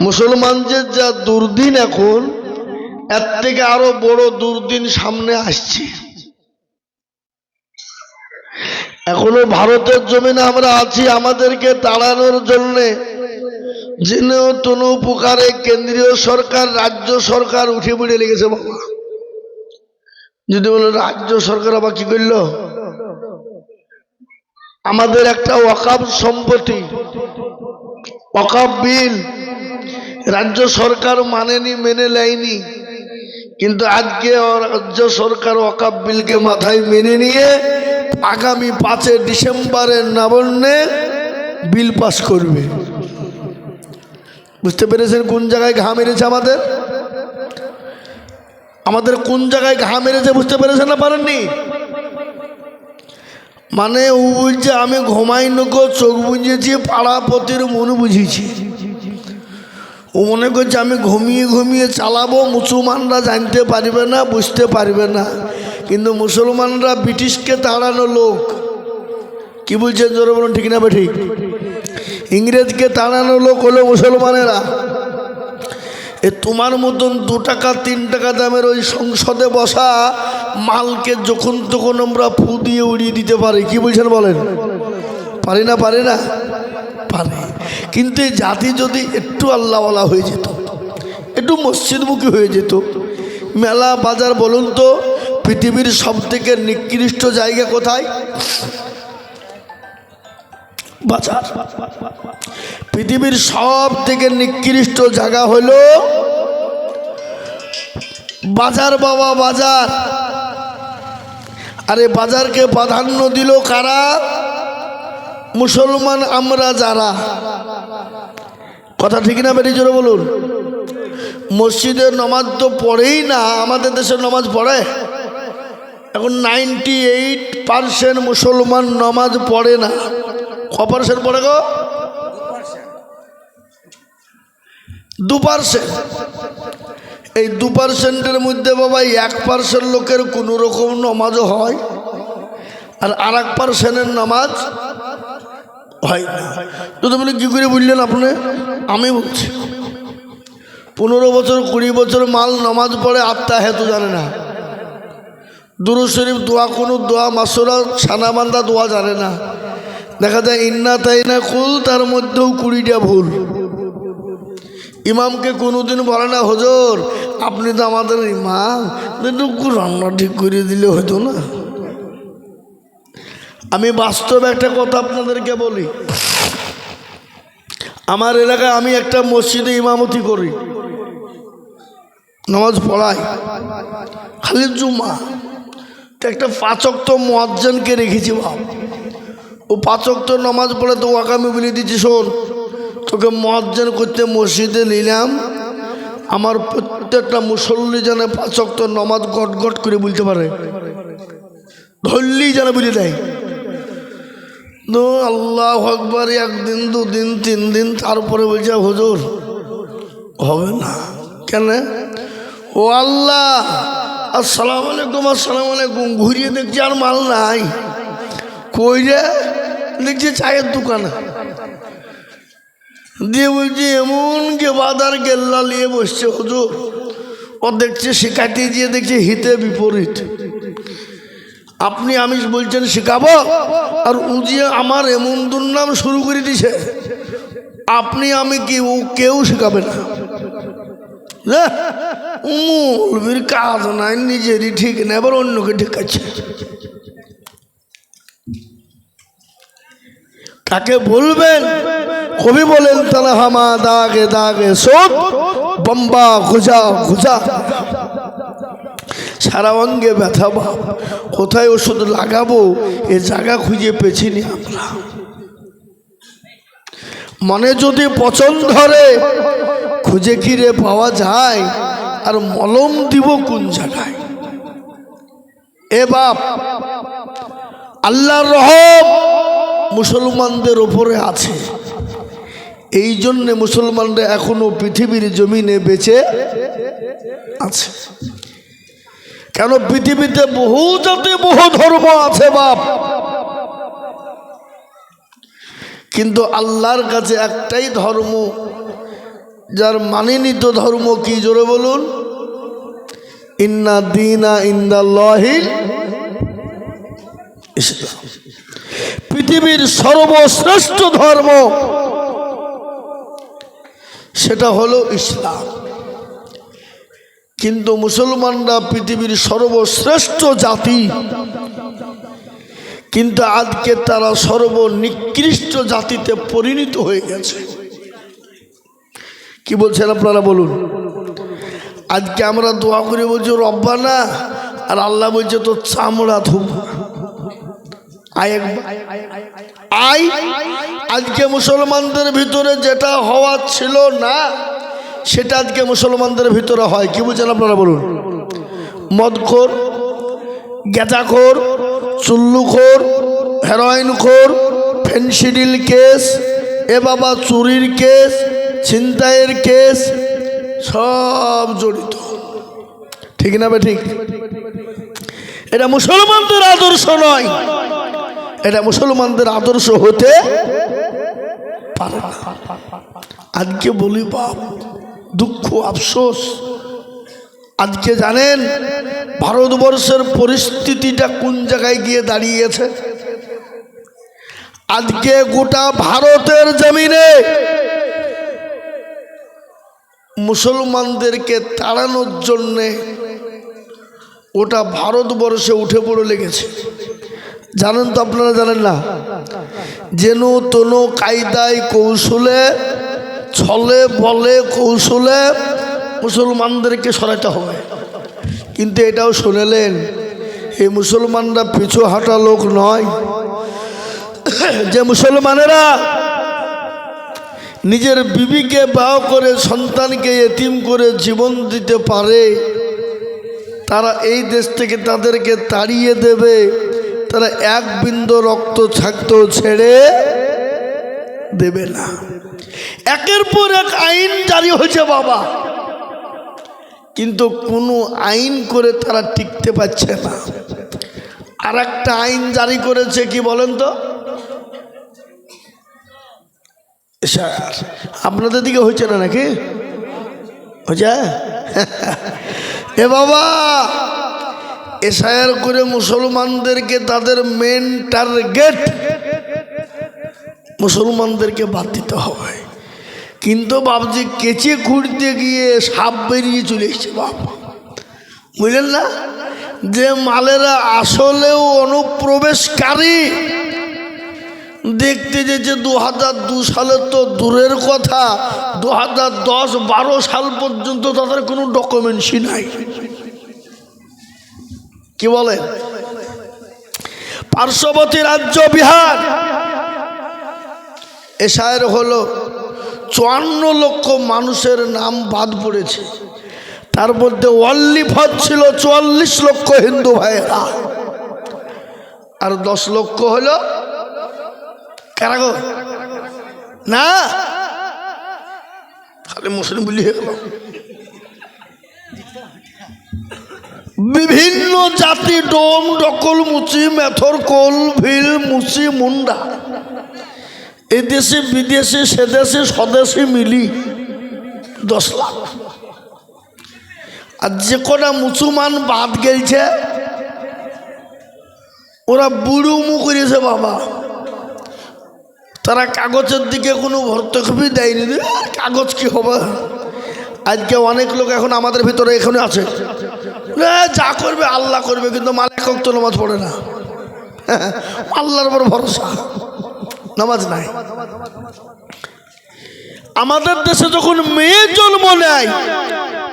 মুসলমানদের যা দুর্দিন এখন, এর থেকে আরও বড় দুর্দিন সামনে আসছে। এখনও ভারতের জমিনে আমরা আছি, আমাদেরকে তাড়ানোর জন্যে। যেন তনু প্রকারে কেন্দ্রীয় সরকার, রাজ্য সরকার উঠে পড়ে লেগেছে বাবা। যদি বলে, রাজ্য সরকার আবার কি করল? আমাদের একটা ওয়াকাব সম্পত্তি, ওয়াকাব বিল রাজ্য সরকার মানেনি, মেনে নেয়নি। কিন্তু আজকে রাজ্য সরকার ওয়াকাব বিলকে মাথায় মেনে নিয়ে আগামী পাঁচে ডিসেম্বরের নবান্নে বিল পাস করবে। বুঝতে পেরেছেন কোন জায়গায় ঘা মেরেছে আমাদের? আমাদের কোন জায়গায় ঘা মেরেছে বুঝতে পেরেছেন না পারেননি? মানে ও বলছে, আমি ঘুমাই নকো চোখ বুঝেছি পাড়াপতির মন বুঝেছি। ও মনে করছে আমি ঘুমিয়ে ঘুমিয়ে চালাবো, মুসলমানরা জানতে পারবে না, বুঝতে পারবে না। কিন্তু মুসলমানরা ব্রিটিশকে তাড়ানো লোক। কি বলছেন জোরে বলুন, ঠিক না ঠিক ইংরেজকে তাড়ানো লোক হলো মুসলমানেরা। এ তোমার মতন দু টাকা, তিন টাকা দামের ওই সংসদে বসা মালকে যখন তখন আমরা ফু দিয়ে উড়িয়ে দিতে পারি। কি বলছেন বলেন? পারি না পারি না? পারে। কিন্তু এই জাতি যদি একটু আল্লাহওয়ালা হয়ে যেত, একটু মসজিদমুখী হয়ে যেত, মেলা বাজার বলুন তো, পৃথিবীর সব থেকে নিকৃষ্ট জায়গা কোথায়? বাজার। পৃথিবীর সব থেকে নিকৃষ্ট জায়গা হলো বাজার বাবা, বাজার। আরে বাজারকে প্রাধান্য দিল কারা? মুসলমান আমরা যারা। কথা ঠিক না বেরিয়ে জোরে বলুন। মসজিদের নমাজ তো পড়েই না, আমাদের দেশের নমাজ পড়ে। এখন নাইনটি এইট পারসেন্ট মুসলমান নমাজ পড়ে না। ক পার্সেন্ট পড়ে গো? দু পার্সেন্ট এই দু পার্সেন্টের মধ্যে বাবা এক পার্সেন্ট লোকের কোনো রকম নমাজও হয়। আর আর এক পার্সেন্টের নামাজ না তো তুমি কী করে বললেন আপনি? আমি বলছি, পনেরো বছর, কুড়ি বছর মাল নমাজ পড়ে আত্মা হেতু জানে না। দুরু শরীফ দোয়া কোনো দোয়া মাসুরা সানাবান্দা দোয়া জানে না। দেখা যায়, ইন্না তাই না কুল, তার মধ্যেও কুড়িটা ভুল। ইমামকে কোনোদিন বলে না, হজর, আপনি তো আমাদের ইমাম একটু রান্না ঠিক করে দিলে হতো না। আমি বাস্তব একটা কথা আপনাদেরকে বলি। আমার এলাকায় আমি একটা মসজিদে ইমামতি করি। নামাজ পড়াই। খালি জুমা তো একটা পাচক তো মোয়াজ্জনকে রেখেছি বাপ। ও পাচক তো নামাজ পড়ে তো ওয়াকামি বলে দিচ্ছি, শোন, তোকে মজ্জান করতে মসজিদে নিলাম। আমার প্রত্যেকটা মুসল্লি যেন পাচক তো নমাজ গট গট করে বলতে পারে। ধরলেই যেন বুঝে দেয়। তো আল্লাহ আকবর, একদিন, দুদিন তিন দিন তারপরে বলছে, হুজুর, হবে না। কেন? ও আল্লাহ, আসসালাম আলাইকুম আসসালাম আলাইকুম, ঘুরিয়ে দেখছি আর মাল নাই। কই রে? দেখছি চায়ের দোকানে। দিয়ে বলছি, এমন কে বাদার গেল্লা নিয়ে বসছে, হুজুর। ও দেখছে শিখাইতে গিয়ে দেখছে হিতে বিপরীত। আপনি আমি বলছেন, শিখাবো? আর উজিয়ে আমার এমন দুর্নাম শুরু করে দিছে। আপনি আমি কি ও কেউ শিখাবে না? মৌলবীর কাজ নাই, নিজেরই ঠিক না, এবার অন্যকে ঠেকাচ্ছে। কাকে বলবেন? কবি বলেন তারা হামা দাগে দাগে সব, বম্বা খুঁজা খুঁজা। সারা অঙ্গে ব্যথা ভাব। কোথায় ওষুধ লাগাবো? এ জায়গা খুঁজে পেছিনি আমরা। মনে যদি পচন ধরে, খুঁজে কিরে পাওয়া যায়, আর মলম দিব কোন জায়গায়? এ বাপ, আল্লাহর রহম মুসলমানদের ওপরে আছে। এই জন্যে মুসলমানরা এখনও পৃথিবীর জমিনে বেঁচে আছে। কেন পৃথিবীতে বহু জাতি, বহু ধর্ম আছে বাপ। কিন্তু আল্লাহর কাছে একটাই ধর্ম, যার মানিনিত ধর্ম কি জোরে বলুন? ইন্না দিনা ইন্দাল্লাহিল ইসলাম। পৃথিবীর সর্বশ্রেষ্ঠ ধর্ম, সেটা হলো ইসলাম। কিন্তু মুসলমানরা পৃথিবীর সর্বশ্রেষ্ঠ জাতি। কিন্তু আজকে তারা সর্বনিকৃষ্ট জাতিতে পরিণত হয়ে গেছে। কি বলছেন আপনারা বলুন? আজকে আমরা দোয়া করে, বলছি, রব্বানা, আর আল্লাহ বলছে তো চামড়া ধুব আজকে মুসলমানদের ভিতরে যেটা হওয়া ছিল না সেটা আজকে মুসলমানদের ভিতরে হয়। কি বুঝছেন আপনারা বলুন? মদখোর, গেঁজাখোর, চুল্লুখোর, হেরোইনখোর, ফেন্সিডিল কেস, এ বাবা চুরির কেস, ছিনতাইয়ের কেস, সব জড়িত। ঠিক না বে ঠিক? এটা মুসলমানদের আদর্শ নয়। এটা মুসলমানদের আদর্শ হতে আজকে বলি বাপ দুঃখ, আফসোস। আজকে জানেন, ভারতবর্ষের পরিস্থিতিটা কোন জায়গায় গিয়ে দাঁড়িয়েছে? আজকে গোটা ভারতের জমিনে মুসলমানদেরকে তাড়ানোর জন্যে ওটা ভারতবর্ষে উঠে পড়ে লেগেছে। জানেন তো আপনারা জানেন না? যেন তনু কায়দায় কৌশলে ছলে, বলে, কৌশলে মুসলমানদেরকে সরাতে হবে। কিন্তু এটাও শুনেলেন, এই মুসলমানরা পিছু হাঁটা লোক নয়। যে মুসলমানেরা নিজের বিবিকে বাহ করে, সন্তানকে এতিম করে জীবন দিতে পারে, তারা এই দেশ থেকে তাদেরকে তাড়িয়ে দেবে। তারা এক বিন্দু রক্ত থাকতেও ছেড়ে দেবে না। একের পর এক আইন জারি হয়েছে বাবা। কিন্তু কোনো আইন করে তারা টিকতে পারছে না। আর একটা আইন জারি করেছে কি বলেন তো? আপনাদের দিকে হয়েছে না নাকি? হয়েছে? এ বাবা, এসআইআর করে মুসলমানদেরকে তাদের মেন টার্গেট মুসলমানদেরকে বাদ দিতে হবে। কিন্তু বাবজি কেচে খুঁড়তে গিয়ে সাপ বেরিয়ে চলে এসছে বাপ বুঝলেন না? যে মালেরা আসলেও অনুপ্রবেশকারী। দেখতে যেছে দু হাজার দু সালের তো দূরের কথা দু হাজার দশ বারো সাল পর্যন্ত তাদের কোনো ডকুমেন্টসই নাই। কি বলে পার্শ্ববর্তী রাজ্য বিহার এশায়ের হলো চুয়ান্ন লক্ষ মানুষের নাম বাদ পড়েছে। তার মধ্যে ওয়াল্লিফত ছিল চুয়াল্লিশ লক্ষ হিন্দু ভাইয়েরা। আর দশ লক্ষ হলো কারাগো না? খালি মুসলিম বলি বিভিন্ন জাতি ডোম, ডকল, মুচি, মেথর, কোল, ভিল, মুচি, মুন্ডা। এদেশে বিদেশে সেদেশে স্বদেশে মিলি দশ লাখ। আর যে কটা মুসলমান বাদ গেলছে, ওরা বুড়ো মুখ করেছে বাবা। তারা কাগজের দিকে কোনো ভর্তকপি দেয়নি কাগজ কি হবে? আজকে অনেক লোক এখন আমাদের ভিতরে এখানে আছে। যা করবে আল্লাহ করবে, কিন্তু মালিক তো নামাজ পড়ে না। আল্লাহর উপর ভরসা। নামাজ নাই। আমাদের দেশে যখন মেয়ে জন্ম নেয়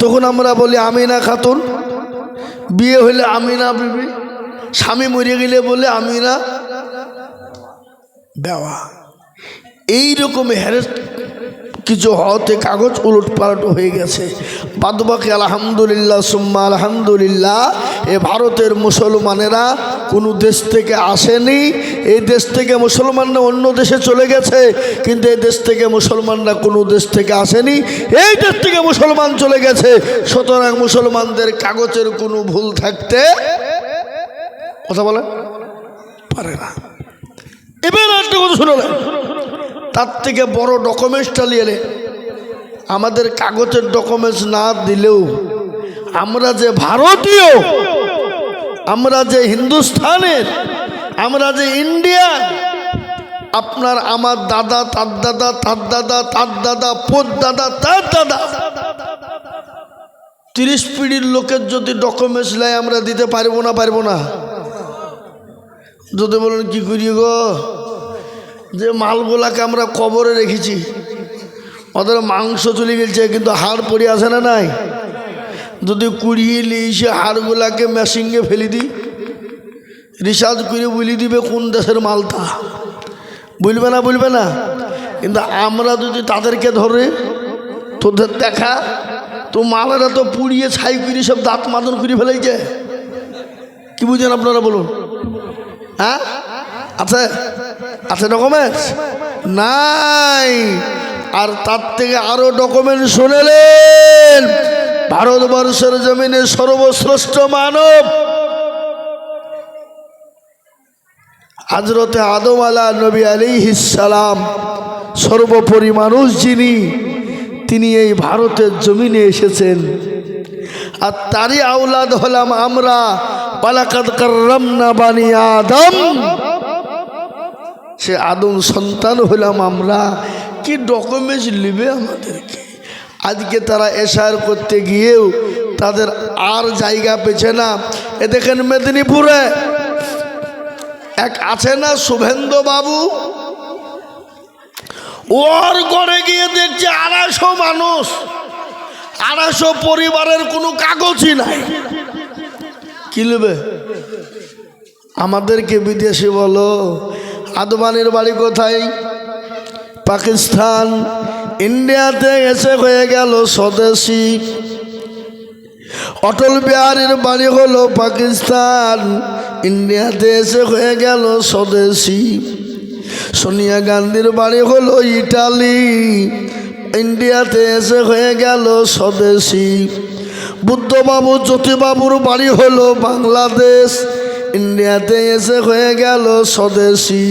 তখন আমরা বলি আমিনা খাতুন। বিয়ে হইলে আমিনা বিবি স্বামী মরে গেলে বলে আমিনা দেওয়া। এইরকম হ্যারেস কিছু হওয়াতে কাগজ উলট পালট হয়ে গেছে। বাদবাকি আলহামদুলিল্লাহ, সুম্মা আলহামদুলিল্লাহ, এ ভারতের মুসলমানেরা কোনো দেশ থেকে আসেনি। এই দেশ থেকে মুসলমানরা অন্য দেশে চলে গেছে, কিন্তু এই দেশ থেকে মুসলমানরা কোনো দেশ থেকে আসেনি। এই দেশ থেকে মুসলমান চলে গেছে। সুতরাং মুসলমানদের কাগজের কোনো ভুল থাকতে কথা বলে পারে না। এবার একটা কথা শুনলেন তার থেকে বড় ডকুমেন্টসটা নিয়ে এলে আমাদের কাগজের ডকুমেন্টস না দিলেও আমরা যে ভারতীয়, আমরা যে হিন্দুস্তানের আমরা যে ইন্ডিয়ান আপনার আমার দাদা, তার দাদা তার দাদা তার দাদা, পোর দাদা, তার দাদা। তিরিশ পিড়ির লোকের যদি ডকুমেন্টস নেয়, আমরা দিতে পারব না পারব না। যদি বলেন, কি করি গো? যে মালগুলাকে আমরা কবরে রেখেছি। ওদের মাংস চলে গেছে, কিন্তু হাড় পড়ে আসে না নাই? যদি কুড়িয়ে এসে হাড়গুলাকে মেশিনে ফেলে দিই রিসার্চ করে বলি দিবে কোন দেশের মালটা। বলবে না বলবে না? কিন্তু আমরা যদি তাদেরকে ধরে, তোদের দেখা, তো মালেরা তো পুড়িয়ে ছাই করে সব দাঁত মাদন করে ফেলেছে। কি বুঝেন আপনারা বলুন? হ্যাঁ? আছে? আছে ডকুমেন্টস নাই। আর তার থেকে আরও ডকুমেন্ট শুনেলেন। ভারতবর্ষের জমিনে সর্বশ্রেষ্ঠ মানব। হজরতে আদম আলা নবী আলী সালাম, সর্বোপরি মানুষ যিনি, তিনি এই ভারতের জমিনে এসেছেন। আর তারই আওলাদ হলাম আমরা পালাকাত কার্রামনা বানি আদম। সে আদম সন্তান হলাম আমরা। কি ডকুমেন্টস নেবে আমাদেরকে? আজকে তারা এসআর করতে গিয়েও তাদের আর জায়গা পেছে না। এ দেখেন মেদিনীপুরে। এক আছে না শুভেন্দু বাবু? ওর ঘরে গিয়ে দেখছে আড়াইশো মানুষ। আড়াইশো পরিবারের কোনো কাগজই নাই। কি নেবে আমাদেরকে বিদেশে বলো আদবানির বাড়ি কোথায়? পাকিস্তান। ইন্ডিয়াতে এসে হয়ে গেল স্বদেশী। অটল বিহারীর বাড়ি হলো পাকিস্তান। ইন্ডিয়াতে এসে হয়ে গেল স্বদেশী। সোনিয়া গান্ধীর বাড়ি হলো ইটালি। ইন্ডিয়াতে এসে হয়ে গেল স্বদেশী। বুদ্ধবাবু, জ্যোতিবাবুর বাড়ি হলো বাংলাদেশ। ইন্ডিয়াতে এসে হয়ে গেল স্বদেশী।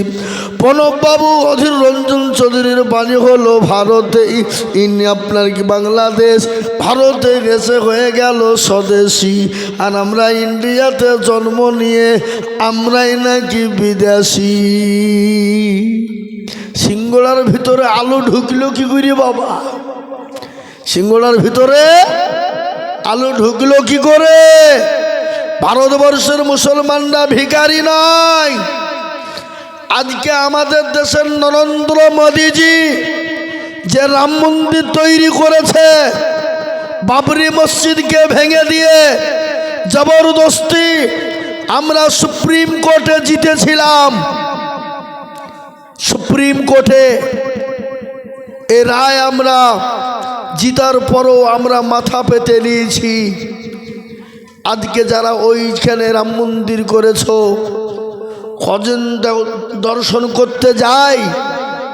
প্রণববাবু অধীর রঞ্জন চৌধুরীর বাড়ি হলো, ভারতে ইনি আপনার কি বাংলাদেশ? ভারতে গেছে হয়ে গেল স্বদেশী। আর আমরা ইন্ডিয়াতে জন্ম নিয়ে, আমরাই নাকি বিদেশি। সিঙ্গলার ভিতরে আলু ঢুকলো কি করি বাবা? সিঙ্গলার ভিতরে আলু ঢুকলো কি করে? ভারতবর্ষের মুসলমানরা ভিখারি নয়। আজকে আমাদের দেশের নরেন্দ্র মোদীজি যে রাম মন্দির তৈরি করেছে, বাবরি মসজিদকে ভেঙে দিয়ে জবরদস্তি আমরা সুপ্রিম কোর্টে জিতেছিলাম। সুপ্রিম কোর্টে এ রায় আমরা জিতার পরও আমরা মাথা পেতে নিয়েছি। আজকে যারা ওইখানে রাম মন্দির করেছ, কজন দর্শন করতে যায়,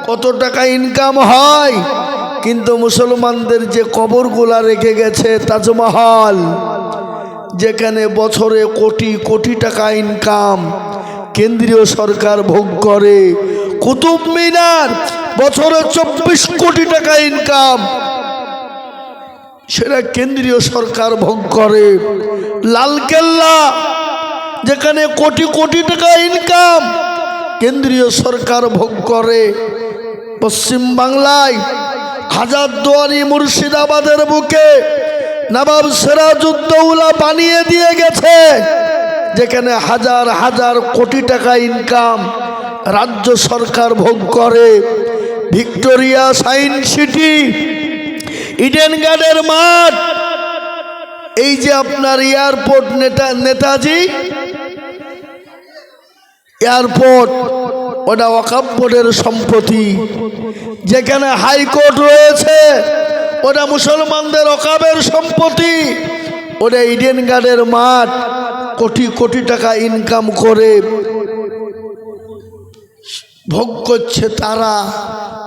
কত টাকা ইনকাম হয়, কিন্তু মুসলমানদের যে কবরগুলা রেখে গেছে তাজমহল, যেখানে বছরে কোটি কোটি টাকা ইনকাম কেন্দ্রীয় সরকার ভোগ করে, কুতুব মিনার, বছরে চব্বিশ কোটি টাকা ইনকাম সেটা কেন্দ্রীয় সরকার ভোগ করে। লালকেল্লা যেখানে কোটি কোটি টাকা ইনকাম কেন্দ্রীয় সরকার ভোগ করে। পশ্চিম বাংলায় হাজারদুয়ারি মুর্শিদাবাদের বুকে নবাব সিরাজউদ্দৌলা বানিয়ে দিয়ে গেছে, যেখানে হাজার হাজার কোটি টাকা ইনকাম রাজ্য সরকার ভোগ করে। ভিক্টোরিয়া সাইন্স সিটি ইডেন গার্ডের মাঠ। এই যে আপনার এয়ারপোর্ট নেতা নেতাজি, এয়ারপোর্ট, ওটা ওয়াকাপ বোর্ডের সম্পত্তি। যেখানে হাইকোর্ট রয়েছে, ওটা মুসলমানদের অকাবের সম্পত্তি। ওটা ইডেন গার্ডের মাঠ, কোটি কোটি টাকা ইনকাম করে। ভোগ করছে তারা।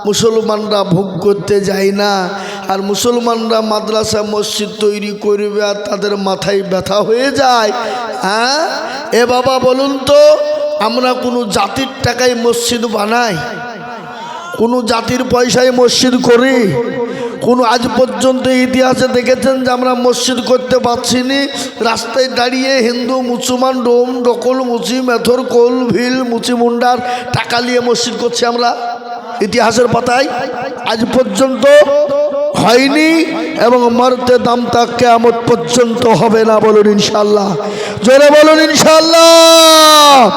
মুসলমানরা ভোগ করতে যায় না। আর মুসলমানরা মাদ্রাসা, মসজিদ তৈরি করবে আর তাদের মাথায় ব্যথা হয়ে যায়। হ্যাঁ? এ বাবা, বলুন তো, আমরা কোনো জাতির টাকায় মসজিদ বানাই? কোনো জাতির পয়সায় মসজিদ করি? কোনো আজ পর্যন্ত ইতিহাসে দেখেছেন যে আমরা মসজিদ করতে পারছি নি? রাস্তায় দাঁড়িয়ে হিন্দু, মুসলমান, ডোম, ডকল মুচি মেথর কোল, ভিল, মুচি মুন্ডার টাকা নিয়ে মসজিদ করছি আমরা? ইতিহাসের পাতায়? আজ পর্যন্ত হয়নি এবং মরতে দাম তা কেমত পর্যন্ত হবে না বলুন ইনশাল্লাহ জোরে বলুন ইনশাল্লাহ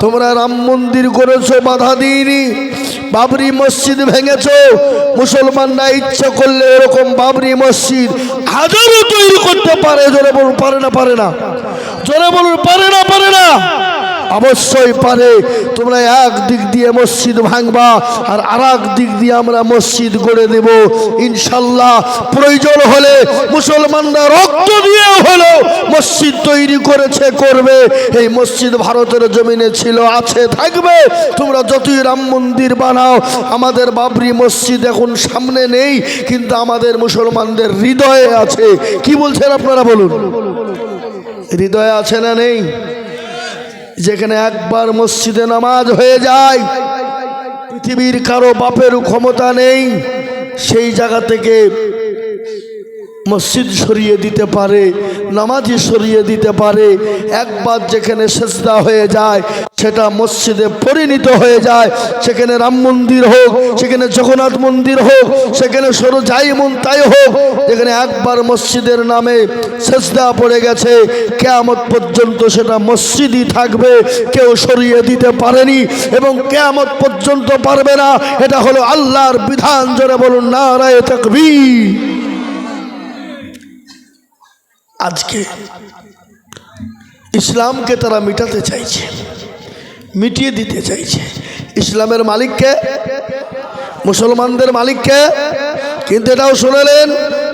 তোমরা রাম মন্দির করেছ বাধা দিইনি। বাবরি মসজিদ ভেঙেছ। মুসলমানরা ইচ্ছে করলে এরকম বাবরি মসজিদ হাজারো তৈরি করতে পারে। জোরে বলুন, পারে না পারে না। জোরে বলুন, পারে না পারে না। অবশ্যই পারে। তোমরা এক দিক দিয়ে মসজিদ ভাঙবা আর আর দিক দিয়ে আমরা মসজিদ গড়ে দেব ইনশাল্লাহ প্রয়োজন হলে মুসলমানরা রক্ত দিয়ে হলেও মসজিদ তৈরি করেছে, করবে। এই মসজিদ ভারতের জমিনে ছিল, আছে, থাকবে। তোমরা যতই রাম মন্দির বানাও, আমাদের বাবরি মসজিদ এখন সামনে নেই, কিন্তু আমাদের মুসলমানদের হৃদয়ে আছে। কি বলছেন আপনারা বলুন? হৃদয়ে আছে না নেই? যেখানে একবার মসজিদে নামাজ হয়ে যায় পৃথিবীর কারও বাপেরও ক্ষমতা নেই সেই জায়গা থেকে মসজিদ সরিয়ে দিতে পারে নামাজি সরিয়ে দিতে পারে, একবার যেখানে সেজদা হয়ে যায়, সেটা মসজিদে পরিণত হয়ে যায়। সেখানে রাম মন্দির হোক, সেখানে জগন্নাথ মন্দির হোক, সেখানে সরু যাই মন তাই হোক, যেখানে একবার মসজিদের নামে সেজদা পড়ে গেছে, কেয়ামত পর্যন্ত সেটা মসজিদই থাকবে, কেউ সরিয়ে দিতে পারেনি এবং কেয়ামত পর্যন্ত পারবে না। এটা হলো আল্লাহর বিধান, জোরে বলুন না রায় তকবীর। আজকে। ইসলামকে তারা মিটাতে চাইছে, মিটিয়ে দিতে চাইছে। ইসলামের মালিককে, মুসলমানদের মালিককে, কিন্তু এটাও শুনেলেন,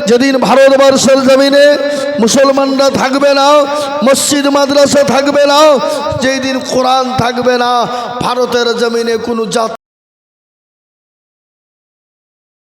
যেদিন ভারতবর্ষের জমিনে মুসলমানরা থাকবে না, মসজিদ, মাদ্রাসা থাকবে না যেই দিন কোরআন থাকবে না, ভারতের জমিনে কোনো জাত